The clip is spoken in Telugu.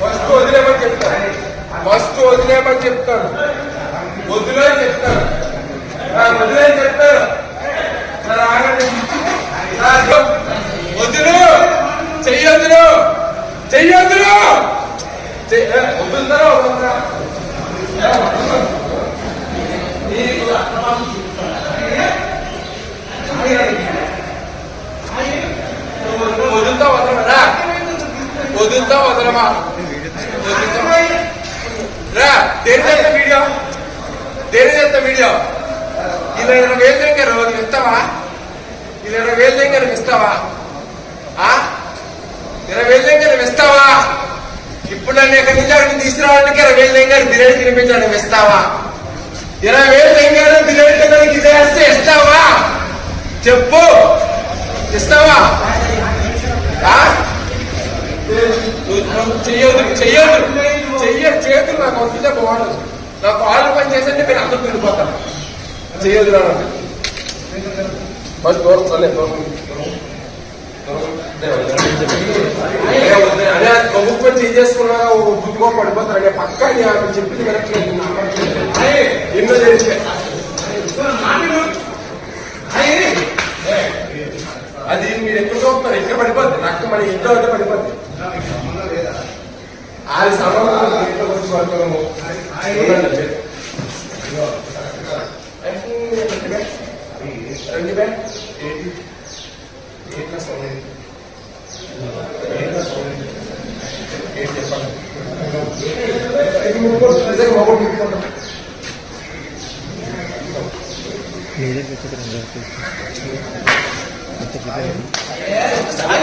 ఫస్ట్ వదిలేమని చెప్తాను ఫస్ట్ వదిలేమని చెప్తాను వదిలే చెప్తాను వదిలే చెప్తాను సార్ ఆగండి వదిలే చెయ్యొద్దు చెయ్యొద్దు వదులుతారా వదులుతారా వదులుతా వదలమా? రా దేని చేస్తా వీడియో? దేని చేస్తా వీడియో? ఇలా ఇరవై వేలు దగ్గర నువ్వు ఇస్తావా? ఇలా ఇరవై వేలు దగ్గర ఇస్తావా? ఇరవై వేలు దగ్గర ఇస్తావా? ఇప్పుడు నన్ను ఎక్కడి నుంచి అక్కడికి తీసుకురావడానికి ఇరవై వేలు దగ్గర బిర్యానీ తినిపించడానికి ఇస్తావా? ఇరవై వేలు దగ్గర బిర్యానీ తినడానికి ఇది ఇస్తావా? చెప్పు. ఇస్తావా? చెయ్యదు చెయ్యదు చెయ్య చేతులు నాకు వస్తుంటే బాగుండదు నా కాళ్ళు పని చేసంటే మీరు అందరూ తిరిగిపోతారు చెయ్యదు రా ఫస్ట్ దూరం చల్లే దూరం. అదే ప్రభుత్వం చేసుకున్నా బుద్ధిగా పడిపోతారు. అనే పక్క చెప్పింది వినట్లేదు ఎన్నో చేస్తే. అది మీరు ఎక్కడ చూస్తున్నారు? ఎక్కడ పడిపోద్ది? నాకు మన ఇంట్లో అయితే పడిపోద్ది. అది సమయం ఇంట్లో వచ్చి పడుతున్నాము చూడండి. రండి బే ఏంటి ఏ క్లాస్ అవునండి ఏ క్లాస్ అవునండి ఏంటి చెప్పండి ఇది ముగ్గురు నిజంగా మగోడు ముట్టుకుంటాం మీరే పెట్టారు